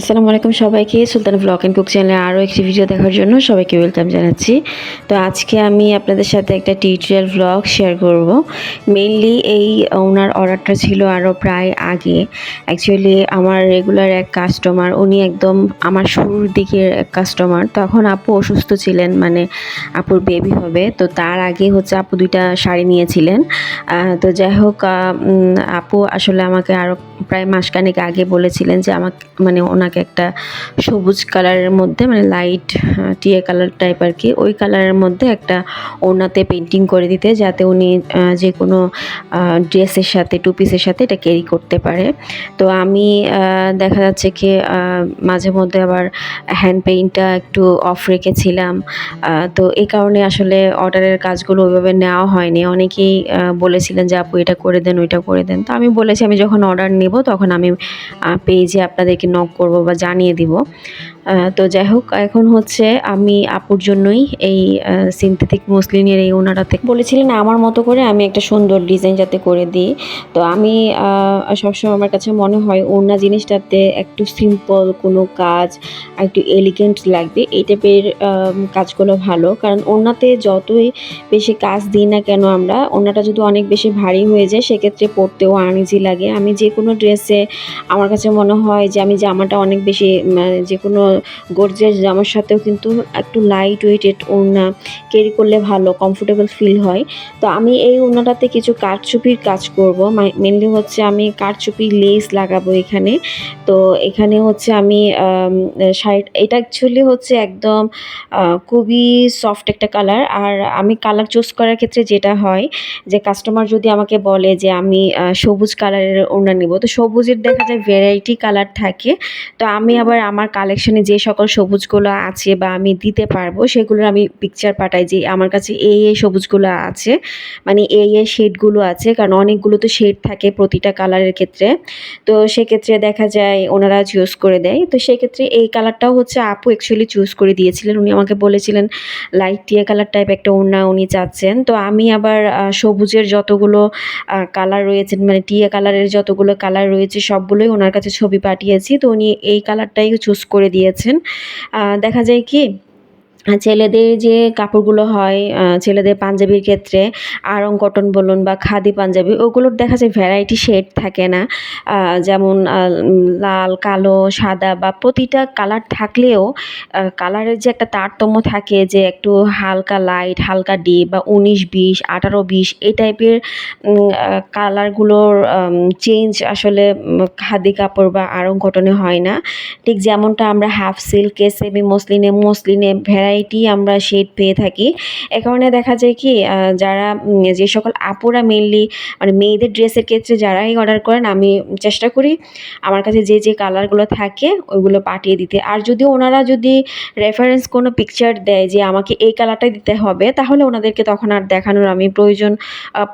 আসসালামু আলাইকুম সবাইকে। সুলতান ব্লগ অ্যান্ড কুক চ্যানেলে আরও একটি ভিডিও দেখার জন্য সবাইকে ওয়েলকাম জানাচ্ছি। তো আজকে আমি আপনাদের সাথে একটা টিউটোরিয়াল ব্লগ শেয়ার করব। মেইনলি এই ওনার অর্ডারটা ছিল আরও প্রায় আগে। অ্যাকচুয়ালি আমার রেগুলার এক কাস্টমার উনি একদম আমার শুরুর দিকের এক কাস্টমার তখন আপু অসুস্থ ছিলেন মানে আপুর বেবি হবে। তো তার আগে হচ্ছে আপু দুইটা শাড়ি নিয়েছিলেন। তো যাই হোক আপু আসলে আমাকে আরও প্রায় মাসখানেক আগে বলেছিলেন যে আমাকে মানে ওনাকে একটা সবুজ কালারের মধ্যে মানে লাইট টিয়া কালার টাইপ আর কি ওই কালারের মধ্যে একটা ওনাতে পেন্টিং করে দিতে, যাতে উনি যে কোনো ড্রেসের সাথে টু পিসের সাথে এটা ক্যারি করতে পারে। তো আমি দেখা যাচ্ছে কি মাঝে মধ্যে আবার হ্যান্ড পেইন্টটা একটু অফ রেখেছিলাম তো এই কারণে আসলে অর্ডারের কাজগুলো ওইভাবে নেওয়া হয়নি। অনেকেই বলেছিলেন যে, আপু, এটা করে দেন, ওইটা করে দেন। তো আমি বলেছি, আমি যখন অর্ডার নেব তখন আমি পেজে আপনাদেরকে নক করব বা জানিয়ে দিব। তো যাই হোক, এখন হচ্ছে আমি আপুর জন্যই এই সিনথেটিক মসলিনের এই ওনারাতে বলেছিলেন, আমার মতো করে আমি একটা সুন্দর ডিজাইন যাতে করে দিই। তো আমি সবসময় আমার কাছে মনে হয় ওড়না জিনিসটাতে একটু সিম্পল কোনো কাজ, একটু এলিগেন্ট লাগবে, এই টাইপের কাজগুলো ভালো। কারণ ওড়নাতে যতই বেশি কাজ দিই না কেন আমরা, ওড়নাটা যদি অনেক বেশি ভারী হয়ে যায়, সেক্ষেত্রে পরতেও আনইজি লাগে। আমি যে কোনো ড্রেসে আমার কাছে মনে হয় যে আমি জামাটা অনেক বেশি মানে যে কোনো গর্জিয়াস জামার সাথেও কিন্তু একটু লাইট ওয়েটেড ওড়না ক্যারি করলে ভালো কমফোর্টেবল ফিল হয়। তো আমি এই ওড়নাটাতে কিছু কারচুপির কাজ করব। মেনলি হচ্ছে আমি কারচুপি লেস লাগাবো এখানে। তো এখানে হচ্ছে আমি শাড়ি এটা অ্যাকচুয়ালি হচ্ছে একদম খুবই সফট একটা কালার আর আমি কালার চুজ করার ক্ষেত্রে যেটা হয় যে কাস্টমার যদি আমাকে বলে যে আমি সবুজ কালারের ওড়না নিব, তো সবুজের দেখা যায় ভ্যারাইটি কালার থাকে। তো আমি আবার আমার কালেকশনে যে সকল সবুজগুলো আছে বা আমি দিতে পারব, সেগুলোর আমি পিকচার পাঠাই যে আমার কাছে এই এই সবুজগুলো আছে। মানে এই এই শেডগুলো আছে, কারণ অনেকগুলো তো শেড থাকে প্রতিটা কালারের ক্ষেত্রে। তো সেক্ষেত্রে দেখা যায় ওনারা চুজ করে দেয়। তো সেক্ষেত্রে এই কালারটাও হচ্ছে আপু অ্যাকচুয়ালি চুজ করে দিয়েছিলেন। উনি আমাকে বলেছিলেন লাইট টিয়া কালার টাইপ একটা ওড়না উনি চাচ্ছেন। তো আমি আবার সবুজের যতগুলো কালার রয়েছে মানে টিয়া কালারের যতগুলো কালার রয়েছে, সবগুলোই ওনার কাছে ছবি পাঠিয়েছি। তো উনি এই কালারটাই চুজ করে দিয়েছেন। দেখা যায় কি ছেলেদের যে কাপড়গুলো হয় ছেলেদের পাঞ্জাবির ক্ষেত্রে আরং কটন বলুন বা খাদি পাঞ্জাবি, ওগুলোর দেখা যায় ভ্যারাইটি শেড থাকে না। যেমন লাল, কালো, সাদা বা প্রতিটা কালার থাকলেও কালারের যে একটা তারতম্য থাকে যে একটু হালকা লাইট হালকা ডিপ বা উনিশ, বিশ, আঠারো, বিশ, এই টাইপের কালারগুলোর চেঞ্জ আসলে খাদি কাপড় বা আরং কটনে হয় না। ঠিক যেমনটা আমরা হাফ সিল্কে সেমি মসলিনে মসলিনে ভ্যারাইটি আমরা শেড পেয়ে থাকি। এ কারণে দেখা যায় কি যারা যে সকল আপুরা মেনলি মানে মেয়েদের ড্রেসের ক্ষেত্রে যারাই অর্ডার করেন, আমি চেষ্টা করি আমার কাছে যে যে কালারগুলো থাকে, ওইগুলো পাঠিয়ে দিতে। আর যদি ওনারা যদি রেফারেন্স কোনো পিকচার দেয় যে, আমাকে এই কালারটাই দিতে হবে, তাহলে ওনাদেরকে তখন আর দেখানোর আমি প্রয়োজন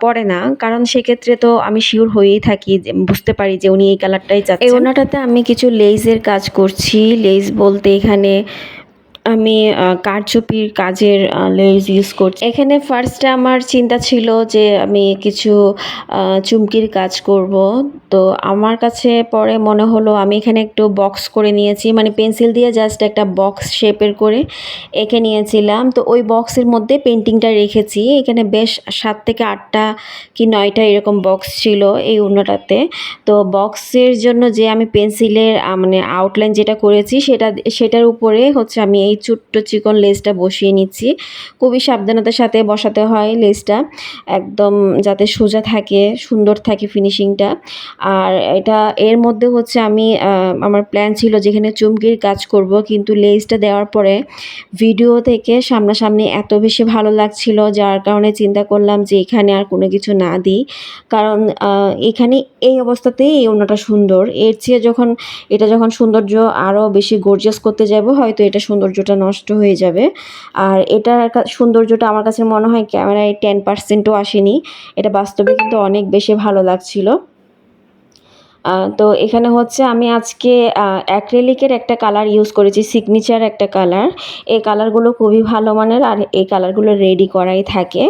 পড়ে না। কারণ সেক্ষেত্রে তো আমি শিওর হয়েই থাকি বুঝতে পারি যে, উনি এই কালারটাই চাচ্ছেন। এই ওনাটাতে আমি কিছু লেজের কাজ করছি। লেজ বলতে এখানে আমি কারচুপির কাজের লেজ ইউজ করছি। এখানে ফার্স্টে আমার চিন্তা ছিল যে আমি কিছু চুমকির কাজ করব। তো আমার কাছে পরে মনে হলো আমি এখানে একটু বক্স করে নিয়েছি। মানে পেন্সিল দিয়ে জাস্ট একটা বক্স শেপের করে এঁকে নিয়েছিলাম। তো ওই বক্সের মধ্যে পেন্টিংটা রেখেছি। এখানে বেশ সাত থেকে আটটা কি নয়টা এরকম বক্স ছিল এই উন্নটাতে তো বক্সের জন্য যে আমি পেন্সিলের মানে আউটলাইন যেটা করেছি সেটা, সেটার উপরে হচ্ছে আমি এই ছোট্ট চিকন লেসটা বসিয়ে নিচ্ছি। খুবই সাবধানতার সাথে বসাতে হয় লেসটা একদম যাতে সোজা থাকে, সুন্দর থাকে ফিনিশিংটা। আর এটা, এর মধ্যে হচ্ছে আমি আমার প্ল্যান ছিল যেখানে চুমকির কাজ করব, কিন্তু লেসটা দেওয়ার পরে ভিডিও থেকে সামনাসামনি এত বেশি ভালো লাগছিল, যার কারণে চিন্তা করলাম যে এখানে আর কোনো কিছু না দিই। কারণ এখানে এই অবস্থাতেই এই ওড়নাটা সুন্দর। এর চেয়ে যখন, এটা যখন সৌন্দর্য আরও বেশি গর্জিয়াস করতে যাব, হয়তো এটা সৌন্দর্যটা নষ্ট হয়ে যাবে। আর এটার সৌন্দর্যটা আমার কাছে মনে হয় ক্যামেরায় টেন পার্সেন্টও আসেনি। এটা বাস্তবে কিন্তু অনেক বেশি ভালো লাগছিল। তো এখানে হচ্ছে আমি আজকে অ্যাক্রেলিকের একটা কালার ইউজ করেছি, সিগনেচার একটা কালার। এই কালারগুলো খুবই ভালো মানের আর এই কালারগুলো রেডি করাই থাকে।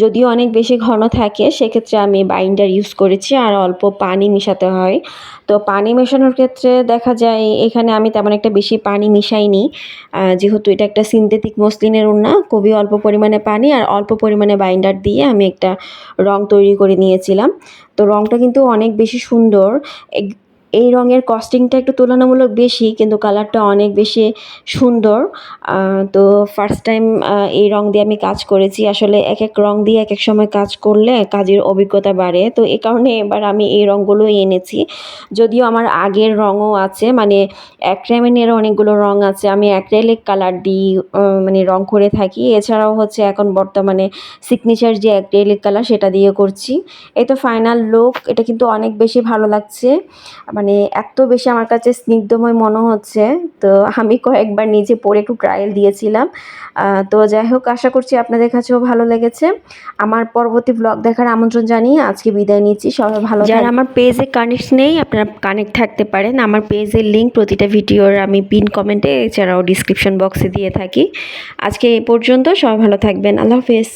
যদিও অনেক বেশি ঘন থাকে, সেক্ষেত্রে আমি বাইন্ডার ইউজ করেছি আর অল্প পানি মেশাতে হয়। তো পানি মেশানোর ক্ষেত্রে দেখা যায়, এখানে আমি তেমন একটা বেশি পানি মিশাইনি। যেহেতু এটা একটা সিনথেটিক মসলিনের উন্না, খুবই অল্প পরিমাণে পানি আর অল্প পরিমাণে বাইন্ডার দিয়ে আমি একটা রং তৈরি করে নিয়েছিলাম। তো রংটা কিন্তু অনেক বেশি সুন্দর। এক- এই রঙের কস্টিংটা একটু তুলনামূলক বেশি, কিন্তু কালারটা অনেক বেশি সুন্দর। তো ফার্স্ট টাইম এই রং দিয়ে আমি কাজ করেছি। আসলে এক এক রং দিয়ে এক এক সময় কাজ করলে কাজের অভিজ্ঞতা বাড়ে। তো এ কারণে এবার আমি এই রঙগুলোই এনেছি। যদিও আমার আগের রঙও আছে মানে অ্যাক্রেমেনের অনেকগুলো রং আছে। আমি অ্যাক্রেলিক কালার দিই মানে রং করে থাকি। এছাড়াও হচ্ছে এখন বর্তমানে সিগনেচার যে অ্যাক্রেলিক কালার সেটা দিয়ে করছি। এই তো ফাইনাল লুক এটা কিন্তু অনেক বেশি ভালো লাগছে। মানে এত বেশি আমার কাছে স্নিগ্ধময় মনে হচ্ছে। তো আমি কয়েকবার নিজে পরে একটু ট্রায়াল দিয়েছিলাম। তো যাই হোক আশা করছি আপনাদের কাছেও ভালো লেগেছে। আমার পরবর্তী ব্লগ দেখার আমন্ত্রণ জানিয়ে আজকে বিদায় নিচ্ছি। সবাই ভালো যারা আমার পেজে কানেক্ট নেই আপনারা কানেক্ট থাকতে পারেন। আমার পেজের লিঙ্ক প্রতিটা ভিডিওর আমি পিন কমেন্টে এছাড়াও ডিসক্রিপশন বক্সে দিয়ে থাকি। আজকে এই পর্যন্ত সবাই ভালো থাকবেন। আল্লাহ হাফেজ।